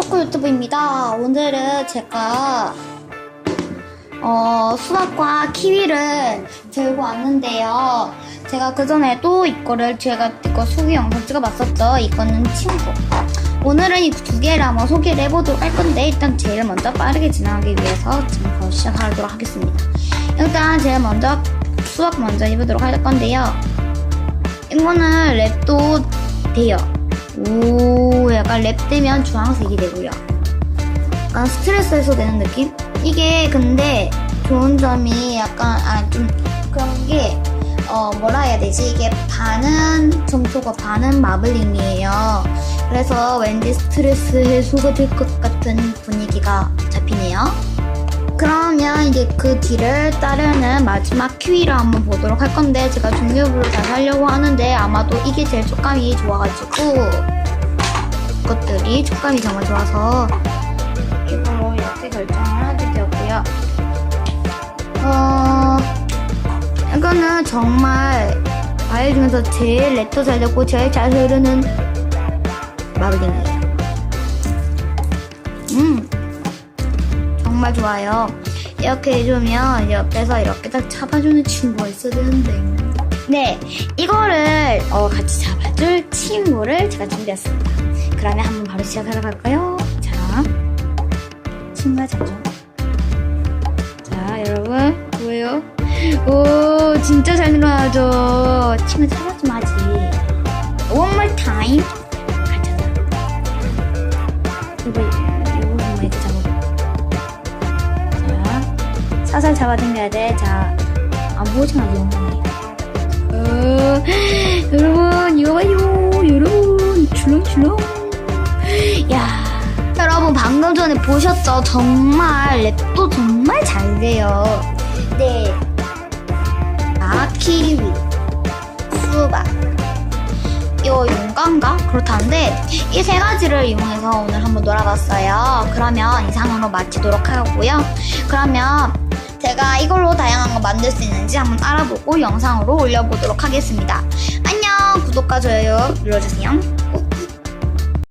토크 유튜브입니다. 오늘은 제가 어, 수박과 키위를 들고 왔는데요. 제가 그 전에도 이거를 제가 이거 소개 영상 찍어봤었죠. 이거는 친구. 오늘은 이 두 개를 한번 소개를 해보도록 할 건데 일단 제일 먼저 빠르게 진행하기 위해서 지금 바로 시작하도록 하겠습니다. 일단 제일 먼저 수박 먼저 입어도록 할 건데요. 이거는 랩도 돼요. 오, 약간 랩 되면 주황색이 되고요. 약간 스트레스 해소되는 느낌? 이게 근데 좋은 점이 약간, 아, 좀 그런 게, 어, 뭐라 해야 되지? 이게 반은 점토고 반은 마블링이에요. 그래서 왠지 스트레스 해소가 될 것 같은 분위기가 잡히네요. 그러면 이제 그 뒤를 따르는 마지막 키위를 한번 보도록 할 건데 제가 종류별로 다 사려고 하는데 아마도 이게 제일 촉감이 좋아가지고 것들이 촉감이 정말 좋아서 이걸로 이렇게 결정을 하게 되었고요. 어 이거는 정말 과일 중에서 제일 랩도 잘 되고 제일 잘 흐르는 마블링이에요. 음. 정말 좋아요. 이렇게 해주면 옆에서 이렇게 딱 잡아주는 친구가 있어야 되는데. 네, 이거를 어, 같이 잡아줄 친구를 제가 준비했습니다. 그러면 한번 바로 시작하러 갈까요? 자, 친구가 잡죠. 자, 여러분, 뭐예요? 오, 진짜 잘 늘어나죠? 친구 잡아 좀 하지. One more time. 가자. 이거, 이거 좀 이렇게 잡아봐. 자, 사살 잡아당겨야 돼. 자, 안 보지마, 영원히. 어, 여러분, 이거 봐 여러분, 방금 전에 보셨죠? 정말, 랩도 정말 잘 돼요. 네. 아, 키위, 수박, 요 용감가? 그렇다는데 이 세 가지를 이용해서 오늘 한번 놀아봤어요. 그러면 이상으로 마치도록 하고요. 그러면 제가 이걸로 다양한 거 만들 수 있는지 한번 알아보고 영상으로 올려보도록 하겠습니다. 안녕! 구독과 좋아요 눌러주세요. 꾹.